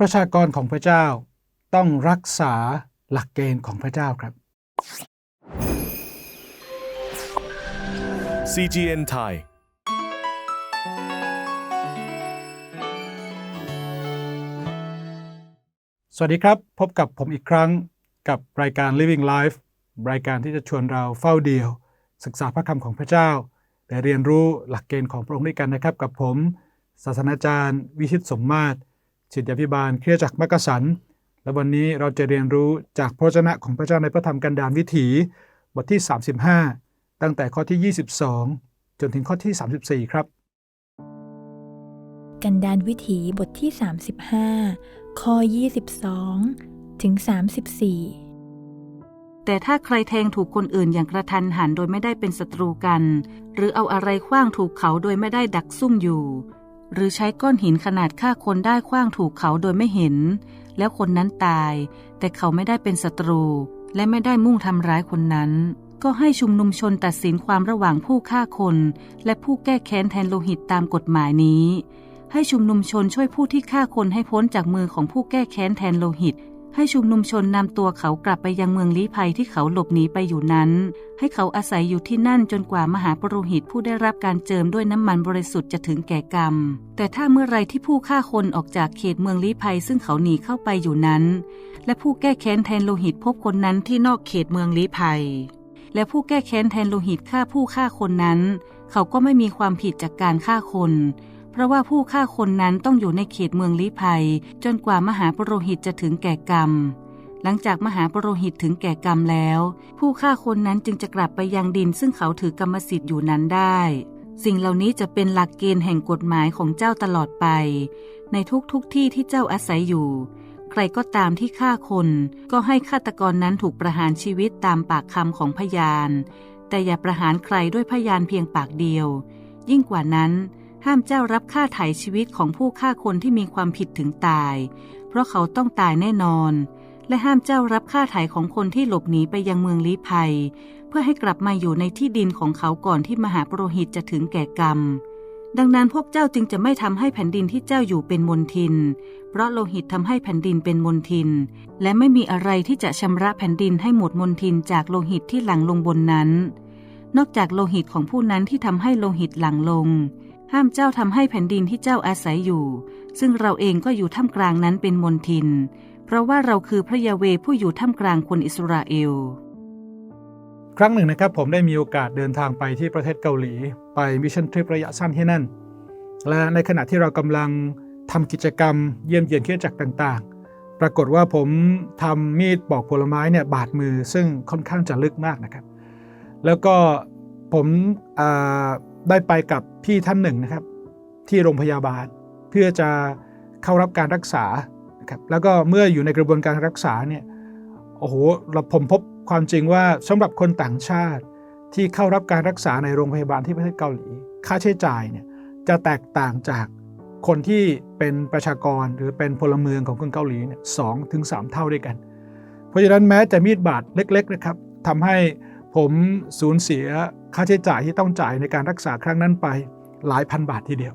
ประชากรของพระเจ้าต้องรักษาหลักเกณฑ์ของพระเจ้าครับ CGN Thai สวัสดีครับ พบกับผมอีกครั้งกับรายการ Living Life รายการที่จะชวนเราเฝ้าเดียว ศึกษาพระคำของพระเจ้า และเรียนรู้หลักเกณฑ์ของพระองค์ด้วยกันนะครับ กับผม ศาสนาจารย์ วิชิตสมมาตร ศิษยาพิบาลเครือจักรมักกะสัน และวันนี้เราจะเรียนรู้จากพระวจนะของพระเจ้าในพระธรรมกันดารวิถี บทที่ 35 ตั้งแต่ข้อที่ 22 จนถึงข้อที่ 34 ครับ กันดานวิถีบทที่ 35 ข้อ 22 ถึง 34 แต่ถ้าใครแทงถูกคนอื่นอย่างกระทันหันโดยไม่ได้เป็นศัตรูกัน หรือเอาอะไรขว้างถูกเขาโดยไม่ได้ดักซุ่มอยู่ หรือใช้ก้อนหินขนาดฆ่าคนได้ขว้างถูกเขาโดยไม่เห็น แล้วคนนั้นตาย แต่เขาไม่ได้เป็นศัตรู และไม่ได้มุ่งทำร้ายคนนั้น ก็ให้ชุมนุมชนตัดสินความระหว่างผู้ฆ่าคน และผู้แก้แค้นแทนโลหิตตามกฎหมายนี้ ให้ชุมนุมชนช่วยผู้ที่ฆ่าคนให้พ้นจากมือของผู้แก้แค้นแทนโลหิต ให้ชุมนุมชนนำตัวเขากลับไปยังเมืองลี้ภัยที่เขาหลบหนีไปอยู่นั้น ให้เขาอาศัยอยู่ที่นั่นจนกว่ามหาปรุหิตผู้ได้รับการเจิมด้วยน้ำมันบริสุทธิ์จะถึงแก่กรรม แต่ถ้าเมื่อไรที่ผู้ฆ่าคนออกจากเขตเมืองลี้ภัยซึ่งเขาหนีเข้าไปอยู่นั้น และผู้แก้แค้นแทนโลหิตพบคนนั้นที่นอกเขตเมืองลี้ภัย และผู้แก้แค้นแทนโลหิตฆ่าผู้ฆ่าคนนั้น เขาก็ไม่มีความผิดจากการฆ่าคน เพราะว่าผู้ฆ่าคนนั้นต้องอยู่ในเขตเมืองลี้ภัย จนกว่ามหาปรหิตจะถึงแก่กรรม หลังจากมหาปรหิตถึงแก่กรรมแล้ว ผู้ฆ่าคนนั้นจึงจะกลับไปยังดินซึ่งเขาถือกรรมสิทธิ์อยู่นั้นได้ สิ่งเหล่านี้จะเป็นหลักเกณฑ์แห่งกฎหมายของเจ้าตลอดไป ในทุกทุกที่ที่เจ้าอาศัยอยู่ ใครก็ตามที่ฆ่าคนก็ให้ฆาตกรนั้นถูกประหารชีวิตตามปากคำของพยาน แต่อย่าประหารใครด้วยพยานเพียงปากเดียว ยิ่งกว่านั้น ห้ามเจ้ารับค่าไถ่ชีวิตของผู้ฆ่าคนที่มีความผิดถึงตาย เพราะเขาต้องตายแน่นอน และห้ามเจ้ารับค่าไถ่ของคนที่หลบหนีไปยังเมืองลี้ภัย เพื่อให้กลับมาอยู่ในที่ดินของเขาก่อนที่มหาปรหิตจะถึงแก่กรรม ดังนั้นพวกเจ้าจึงจะไม่ทำให้แผ่นดินที่เจ้าอยู่เป็นมนทิน เพราะโลหิตทำให้แผ่นดินเป็นมนทิน และไม่มีอะไรที่จะชำระแผ่นดินให้หมดมนทินจากโลหิตที่หลั่งลงบนนั้น นอกจากโลหิตของผู้นั้นที่ทำให้โลหิตหลั่งลง ห้ามเจ้าทำให้แผ่นดินที่เจ้าอาศัยอยู่ ซึ่งเราเองก็อยู่ท่ามกลางนั้นเป็นมนทิน เพราะว่าเราคือพระยาเวผู้อยู่ท่ามกลางคนอิสราเอล ครั้งหนึ่งนะครับผมได้มีโอกาสเดินทางไปที่ประเทศเกาหลี ไปมิชชั่นทริประยะสั้นที่นั่น และในขณะที่เรากำลังทำกิจกรรมเยี่ยมเยียนเครือจักรต่างๆ ปรากฏว่าผมทำมีดปอกผลไม้เนี่ยบาดมือซึ่งค่อนข้างจะลึกมากนะครับ แล้วก็ผมอ่า ได้ไปกับพี่ท่านหนึ่งนะครับ ที่โรงพยาบาล เพื่อจะเข้ารับการรักษานะครับแล้วก็เมื่ออยู่ในกระบวนการรักษาเนี่ยโอ้โหเราผมพบความจริงว่าสำหรับคนต่างชาติที่เข้ารับการรักษาในโรงพยาบาลที่ประเทศเกาหลี ค่าใช้จ่ายเนี่ยจะแตกต่างจากคนที่เป็นประชากรหรือเป็นพลเมืองของคนเกาหลีเนี่ยสองถึงสามเท่าด้วยกัน เพราะฉะนั้นแม้แต่มีดบาดเล็กๆนะครับทำให้ผมสูญเสีย ค่าใช้จ่ายที่ต้องจ่ายในการรักษาครั้งนั้นไปหลายพันบาททีเดียว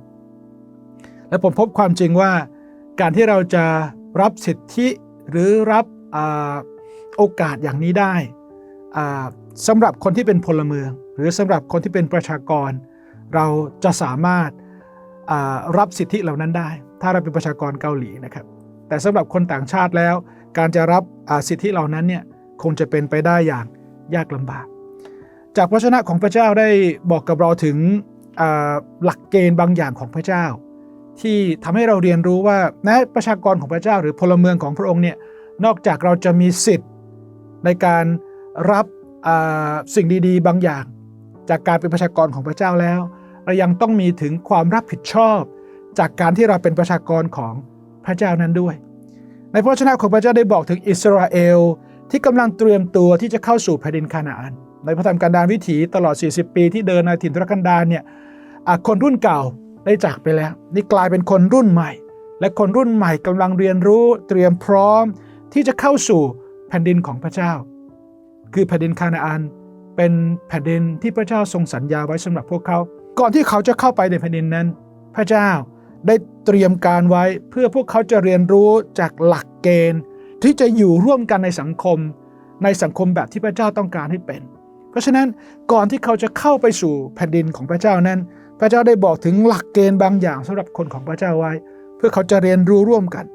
และผมพบความจริงว่าการที่เราจะรับสิทธิหรือรับอโอกาสอย่างนี้ได้สำหรับคนที่เป็นพลเมือง หรือสำหรับคนที่เป็นประชากร เราจะสามารถรับสิทธิเหล่านั้นได้ ถ้าเราเป็นประชากรเกาหลีนะครับ แต่สำหรับคนต่างชาติแล้ว การจะรับสิทธิเหล่านั้นเนี่ยคงจะเป็นไปได้อย่างยากลำบาก จากพระชนะของพระเจ้าได้บอกกับเราถึงหลักเกณฑ์บางอย่างของพระเจ้า ที่ทำให้เราเรียนรู้ว่าแม้ประชากรของพระเจ้าหรือพลเมืองของพระองค์เนี่ยนอกจากเราจะมีสิทธิ์ในการรับสิ่งดีๆ บางอย่าง จากการเป็นประชากรของพระเจ้าแล้ว เรายังต้องมีถึงความรับผิดชอบ จากการที่เราเป็นประชากรของพระเจ้านั้นด้วย ในพระวจนะของพระเจ้าได้บอกถึงอิสราเอลที่กำลังเตรียมตัวที่จะเข้าสู่แผ่นดินคานาอัน ในพระธรรมการดารวิถีตลอด 40 ปีที่เดินในถิ่นทุรกันดารเนี่ยคนรุ่นเก่าได้จากไปแล้ว นี่กลายเป็นคนรุ่นใหม่ และคนรุ่นใหม่กำลังเรียนรู้เตรียมพร้อม ที่จะเข้าสู่แผ่นดินของพระเจ้า คือแผ่นดินคานาอันเป็นแผ่นดินที่พระเจ้าทรงสัญญาไว้สำหรับพวกเขา ก่อนที่เขาจะเข้าไปในแผ่นดินนั้น พระเจ้าได้เตรียมการไว้เพื่อพวกเขาจะเรียนรู้จากหลักเกณฑ์ ที่จะอยู่ร่วมกันในสังคม ในสังคมแบบที่พระเจ้าต้องการให้เป็น ราะฉะนั้นก่อนที่เขาจะเข้าไปสู่แผ่นดินของพระเจ้านั้น พระเจ้าได้บอกถึงหลักเกณฑ์บางอย่างสำหรับคนของพระเจ้าไว้ เพื่อเขาจะเรียนรู้ร่วมกัน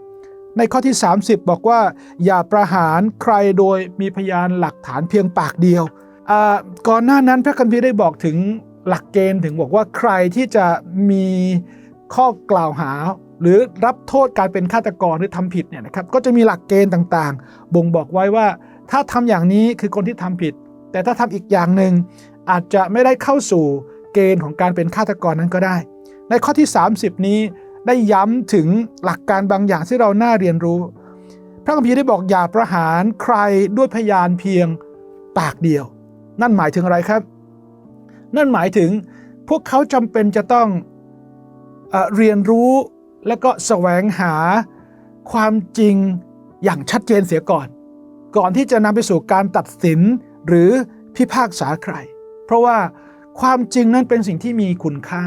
ในข้อที่ 30 บอกว่า อย่าประหารใครโดยมีพยานหลักฐานเพียงปากเดียวก่อนหน้านั้นพระคัมภีร์ได้บอกถึงหลักเกณฑ์ถึงบอกว่าใครที่จะมีข้อกล่าวหา หรือรับโทษการเป็นฆาตกรหรือทำผิดเนี่ยนะครับก็จะมีหลักเกณฑ์ต่างๆ บ่งบอกไว้ว่า ถ้าทำอย่างนี้คือคนที่ทำผิด แต่ถ้าทำอีกอย่างหนึ่งอาจจะไม่ได้เข้าสู่เกณฑ์ของการเป็นฆาตกรนั้นก็ได้ ในข้อที่ 30 นี้ได้ย้ำถึงหลักการบางอย่างที่เราน่าเรียนรู้ พระคัมภีร์ได้บอกอย่าประหารใครด้วยพยานเพียงปากเดียว นั่นหมายถึงอะไรครับ นั่นหมายถึงพวกเขาจำเป็นจะต้องเอเรียนรู้และก็แสวงหาความจริงอย่างชัดเจนเสียก่อน ก่อนที่จะนำไปสู่การตัดสิน หรือพิพากษาใคร เพราะว่าความจริงนั้นเป็นสิ่งที่มีคุณค่า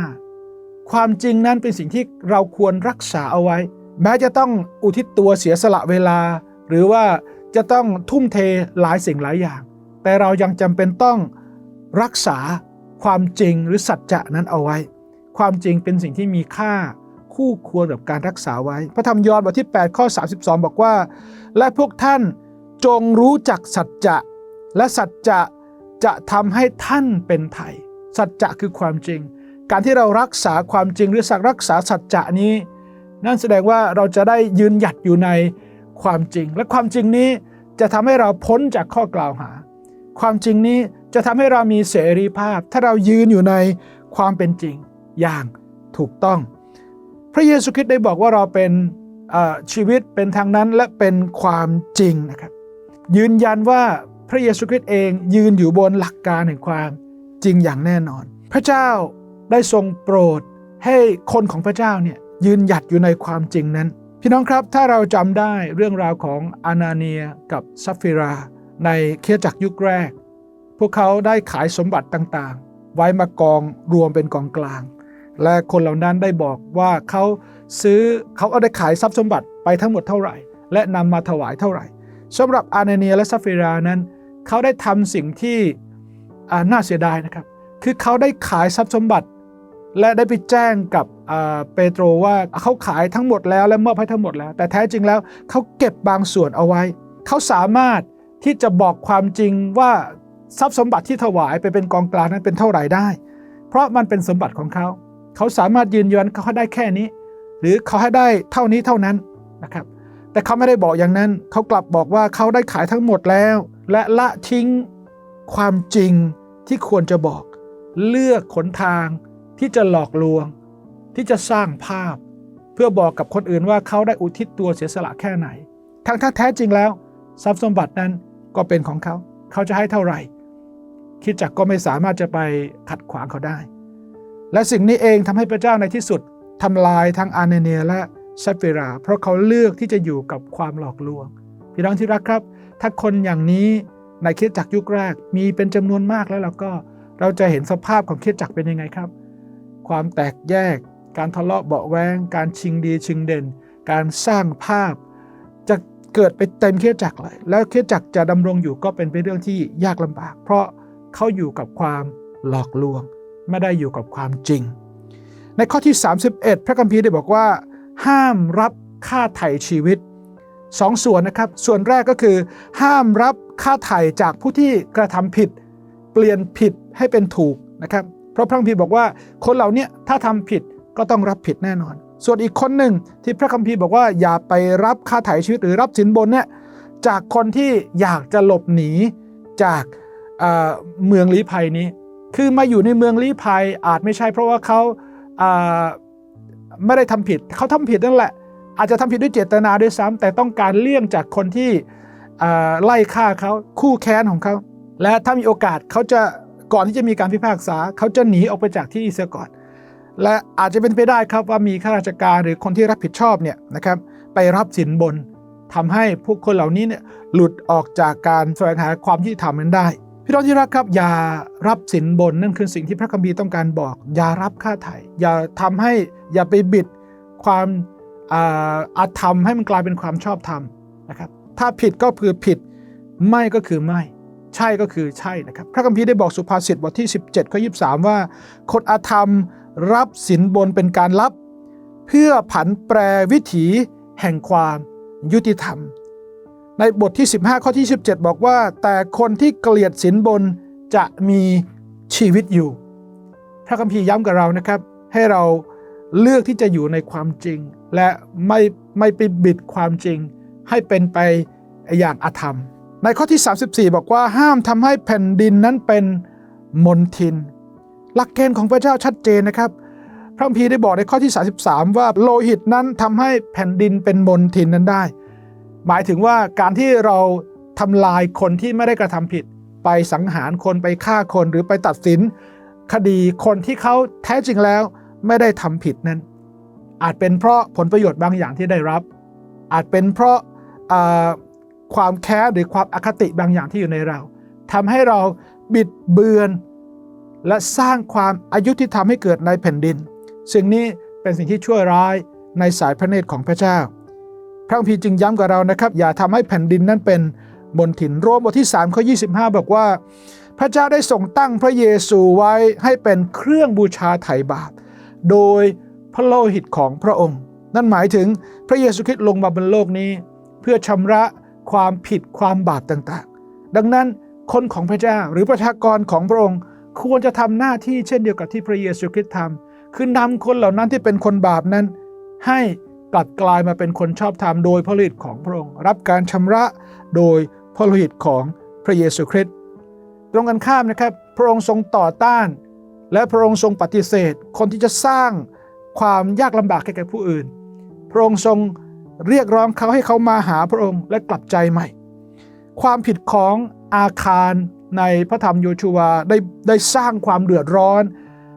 ความจริงนั้นเป็นสิ่งที่เราควรรักษาเอาไว้ แม้จะต้องอุทิศตัวเสียสละเวลา หรือว่าจะต้องทุ่มเทหลายสิ่งหลายอย่าง แต่เรายังจำเป็นต้องรักษาความจริงหรือสัจจะนั้นเอาไว้ ความจริงเป็นสิ่งที่มีค่าคู่ควรกับการรักษาไว้ พระธรรมยอห์นบทที่ 8 ข้อ 32 บอกว่า และพวกท่านจงรู้จักสัจจะ และสัจจะจะทำให้ท่านเป็นไทย สัจจะคือความจริง การที่เรารักษาความจริงหรือสักรักษาสัจจะนี้ นั่นแสดงว่าเราจะได้ยืนหยัดอยู่ในความจริง และความจริงนี้จะทำให้เราพ้นจากข้อกล่าวหา ความจริงนี้จะทำให้เรามีเสรีภาพ ถ้าเรายืนอยู่ในความเป็นจริงอย่างถูกต้อง พระเยซูคริสต์ได้บอกว่าเราเป็นชีวิตเป็นทางนั้นและเป็นความจริงนะครับ ยืนยันว่า พระเยซูคริสต์เองยืนอยู่บนหลักการแห่งความจริงอย่างแน่นอน พระเจ้าได้ทรงโปรดให้คนของพระเจ้าเนี่ยยืนหยัดอยู่ในความจริงนั้น พี่น้องครับถ้าเราจำได้เรื่องราวของอานาเนียกับซัฟฟิรา ในเครือจักรยุคแรก พวกเขาได้ขายสมบัติต่างๆ ไว้มากองรวมเป็นกองกลาง และคนเหล่านั้นได้บอกว่าเขาซื้อเขาเอาได้ขายทรัพย์สมบัติไปทั้งหมดเท่าไหร่ และนำมาถวายเท่าไหร่สำหรับอานาเนียและซัฟฟิรานั้น เขาได้ทำสิ่งที่น่าเสียดายนะครับ คือเขาได้ขายทรัพย์สมบัติ และได้ไปแจ้งกับเปโตรว่าเขาขายทั้งหมดแล้วและมอบให้ทั้งหมดแล้ว แต่แท้จริงแล้วเขาเก็บบางส่วนเอาไว้ เขาสามารถที่จะบอกความจริงว่าทรัพย์สมบัติที่ถวายไปเป็นกองกลางนั้นเป็นเท่าไหร่ได้ เพราะมันเป็นสมบัติของเขา เขาสามารถยืนยันเขาได้แค่นี้ หรือเขาให้ได้เท่านี้เท่านั้นนะครับ แต่เขาไม่ได้บอกอย่างนั้น เขากลับบอกว่าเขาได้ขายทั้งหมดแล้ว และละทิ้งความจริงที่ควรจะบอก เลือกขนทางที่จะหลอกลวง ที่จะสร้างภาพ เพื่อบอกกับคนอื่นว่าเขาได้อุทิศตัวเสียสละแค่ไหน ทั้งถ้าแท้จริงแล้ว ทรัพย์สมบัตินั้นก็เป็นของเขา เขาจะให้เท่าไหร่ คิดจักก็ไม่สามารถจะไปขัดขวางเขาได้ และสิ่งนี้เองทำให้พระเจ้าในที่สุดทำลายทั้งอาเนเนียและเซฟิรา เพราะเขาเลือกที่จะอยู่กับความหลอกลวงพี่น้องที่รักครับ ถ้าคนอย่างนี้ในคริดจักรยุคแรกมีเป็นจำนวนมากแล้วเราก็เราจะเห็นสภาพของคริดจักรเป็นยังไงครับ ความแตกแยก การทะเลาะเบาแวงการชิงดีชิงเด่น การสร้างภาพ จะเกิดไปเต็มคริดจักรเลยแล้วคริดจักรจะดำรงอยู่ก็เป็นไปเรื่องที่ยากลำบาก เพราะเขาอยู่กับความหลอกลวง ไม่ได้อยู่กับความจริง ในข้อที่ 31 พระคัมภีร์ได้บอกว่า ห้ามรับค่าไถ่ชีวิต สองส่วนนะครับ ส่วนแรกก็คือ ห้ามรับค่าไถ่จากผู้ที่กระทำผิด เปลี่ยนผิดให้เป็นถูกนะครับ เพราะพระคัมภีร์บอกว่าคนเหล่านี้ถ้าทำผิดก็ต้องรับผิดแน่นอน ส่วนอีกคนหนึ่งที่พระคัมภีร์บอกว่าอย่าไปรับค่าไถ่ชีวิตหรือรับสินบนเนี่ยจากคนที่อยากจะหลบหนีจากเมืองลี้ภัยนี้ คือมาอยู่ในเมืองลี้ภัยอาจไม่ใช่เพราะว่าเขาอ่าไม่ได้ทำผิดเขาทำผิดนั่นแหละ อาจจะทำผิดด้วยเจตนาด้วยซ้ำแต่ต้องการเลี่ยงจากคนที่ไล่ฆ่าเขาคู่แค้นของเขา และถ้ามีโอกาสเขาจะก่อนที่จะมีการพิพากษาเขาจะหนีออกไปจากที่เสียก่อน และอาจจะเป็นไปได้ครับว่ามีข้าราชการหรือคนที่รับผิดชอบเนี่ยนะครับไปรับสินบนทำให้ผู้คนเหล่านี้เนี่ยหลุดออกจากการแสวงหาความยุติธรรมนั้นได้พี่น้องที่รักครับอย่ารับสินบนนั่นคือสิ่งที่พระคัมภีร์ต้องการบอก อย่ารับค่าไถ่อย่าทำให้อย่าไปบิดความ อาธรรมให้มันกลายเป็นความชอบธรรมนะครับ ถ้าผิดก็คือผิด ไม่ก็คือไม่ ใช่ก็คือใช่นะครับ พระคัมภีร์ได้บอกสุภาษิตบทที่ 17 ข้อ 23 ว่า คนอาธรรมรับสินบนเป็นการรับ เพื่อผันแปรวิถีแห่งความยุติธรรม ในบทที่ 15 ข้อที่ 17 บอกว่า แต่คนที่เกลียดสินบนจะมีชีวิตอยู่ พระคัมภีร์ย้ำกับเรานะครับ ให้เรา เลือกที่จะอยู่ในความจริง และไม่ไม่ไปบิดความจริง ให้เป็นไปอย่างอาธรรม ในข้อที่ 34 บอกว่าห้ามทำให้แผ่นดินนั้นเป็นมนทิน หลักเกณฑ์ของพระเจ้าชัดเจนนะครับ พระคัมภีร์ได้บอกในข้อที่ 33 ว่าโลหิตนั้นทำให้แผ่นดินเป็นมนทินนั้นได้ หมายถึงว่าการที่เราทำลายคนที่ไม่ได้กระทำผิด ไปสังหารคนไปฆ่าคนหรือไปตัดสิน คดีคนที่เขาแท้จริงแล้ว ไม่ได้ทำผิดนั้น อาจเป็นเพราะผลประโยชน์บางอย่างที่ได้รับ อาจเป็นเพราะาความแค้นหรือความอคติบางอย่างที่อยู่ในเราทำให้เราบิดเบือน และสร้างความอายุที่ทำให้เกิดในแผ่นดิน สิ่งนี้เป็นสิ่งที่ชั่วร้ายในสายพระเนตรของพระเจ้า พระคัมภีร์จึงย้ำกับเรานะครับ อย่าทำให้แผ่นดินนั้นเป็นมนถิ่นโรมบทที่3ข้อ25 บอกว่า พระเจ้าได้ทรงตั้งพระเยซูไว้ให้เป็นเครื่องบูชาไถ่บาป โดยพระโลหิตของพระองค์ นั่นหมายถึงพระเยซูคริสต์ลงมาบนโลกนี้ เพื่อชำระความผิดความบาปต่างๆ ดังนั้นคนของพระเจ้าหรือประชากรของพระองค์ ควรจะทำหน้าที่เช่นเดียวกับที่พระเยซูคริสต์ทำคือนำคนเหล่านั้นที่เป็นคนบาปนั้น ให้กลับกลายมาเป็นคนชอบธรรมโดยพระฤทธิ์ของพระองค์ รับการชำระโดยพระฤทธิ์ของพระเยซูคริสต์ตรงกันข้ามนะครับ พระองค์ทรงต่อต้าน และพระองค์ทรงปฏิเสธ คนที่จะสร้างความยากลำบากให้แก่ผู้อื่น พระองค์ทรงเรียกร้องเขาให้เขามาหาพระองค์และกลับใจใหม่ ความผิดของอาคารในพระธรรมโยชูวาได้ได้สร้างความเดือดร้อน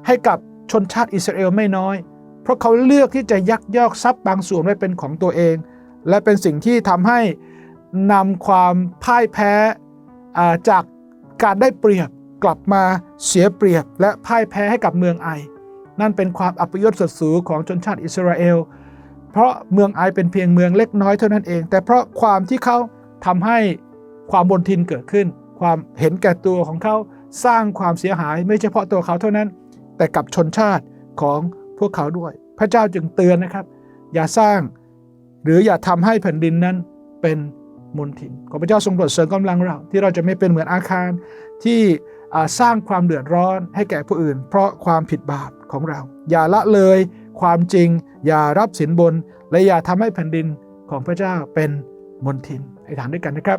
ให้กับชนชาติอิสราเอลไม่น้อย เพราะเขาเลือกที่จะยักยอกทรัพย์บางส่วนไว้เป็นของตัวเอง และเป็นสิ่งที่ทำให้นำความพ่ายแพ้จากการได้เปรียบ กลับมาเสียเปรียบและพ่ายแพ้ให้กับเมืองไอ นั่นเป็นความอัปยศสุดสูงของชนชาติอิสราเอล เพราะเมืองไอเป็นเพียงเมืองเล็กน้อยเท่านั้นเอง แต่เพราะความที่เขาทำให้ความบนทินเกิดขึ้น ความเห็นแก่ตัวของเขาสร้างความเสียหายไม่เฉพาะตัวเขาเท่านั้น แต่กับชนชาติของพวกเขาด้วย พระเจ้าจึงเตือนนะครับ อย่าสร้าง หรืออย่าทำให้แผ่นดินนั้นเป็นมลทิน ขอพระเจ้าทรงโปรดเสริมกำลังเรา ที่เราจะไม่เป็นเหมือนอาคารที่ สร้างความเดือดร้อนให้แก่ผู้อื่น เพราะความผิดบาปของเรา อย่าละเลยความจริง อย่ารับสินบน และอย่าทำให้แผ่นดินของพระเจ้าเป็นมลทินให้ฐานด้วยกันนะครับ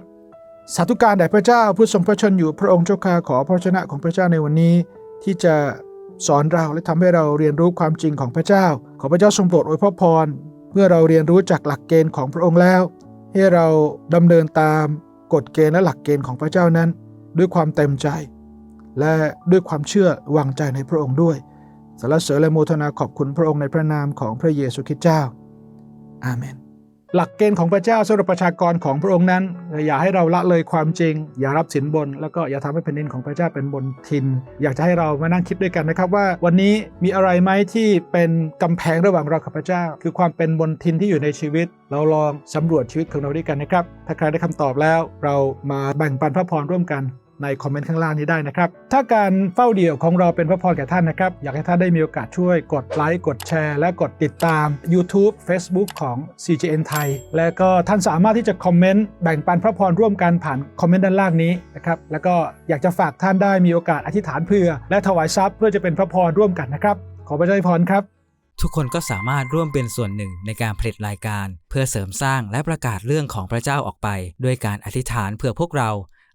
สาธุการแด่พระเจ้าผู้ทรงพระชนอยู่พระองค์เจ้าข้าขอพระชนะของพระเจ้าในวันนี้ ที่จะสอนเราและทำให้เราเรียนรู้ความจริงของพระเจ้า ขอพระเจ้าทรงโปรดอวยพระพรเมื่อเราเรียนรู้จากหลักเกณฑ์ของพระองค์แล้ว ให้เราดำเนินตามกฎเกณฑ์และหลักเกณฑ์ของพระเจ้านั้น ด้วยความเต็มใจ และด้วยความเชื่อวางใจในพระองค์ด้วยสรรเสริญและโมทนาขอบคุณพระองค์ในพระนามของพระเยซูคริสต์เจ้า อาเมน หลักเกณฑ์ของพระเจ้าสำหรับประชากรของพระองค์นั้น อย่าให้เราละเลยความจริง อย่ารับสินบน แล้วก็อย่าทำให้แผ่นดินของพระเจ้าเป็นบนทิน อยากจะให้เรามานั่งคิดด้วยกันนะครับว่า วันนี้มีอะไรไหมที่เป็นกำแพงระหว่างเรากับพระเจ้า คือความเป็นบนทินที่อยู่ในชีวิต เราลองสำรวจชีวิตของเราด้วยกันนะครับ ถ้าใครได้คำตอบแล้ว เรามาแบ่งปันพระพรร่วมกัน ในคอมเมนต์ข้างล่างนี้ได้นะครับ ถ้าการเฝ้าเดี่ยวของเราเป็นพระพรแก่ท่านนะครับ อยากให้ท่านได้มีโอกาสช่วยกดไลค์กดแชร์ และกดติดตาม YouTube Facebook ของ CGN ไทย และก็ท่านสามารถที่จะคอมเมนต์แบ่งปันพระพรร่วมกันผ่านคอมเมนต์ด้านล่างนี้นะครับแล้วก็อยากจะฝากท่านได้มีโอกาสอธิษฐานเพื่อ และถวายทรัพย์เพื่อจะเป็นพระพรร่วมกันนะครับ ขอพระเจ้าอวยพรครับทุกคนก็สามารถร่วมเป็นส่วนหนึ่งในการผลิตรายการ เพื่อเสริมสร้างและประกาศเรื่องของพระเจ้าออกไป ด้วยการอธิษฐานเพื่อพวกเรา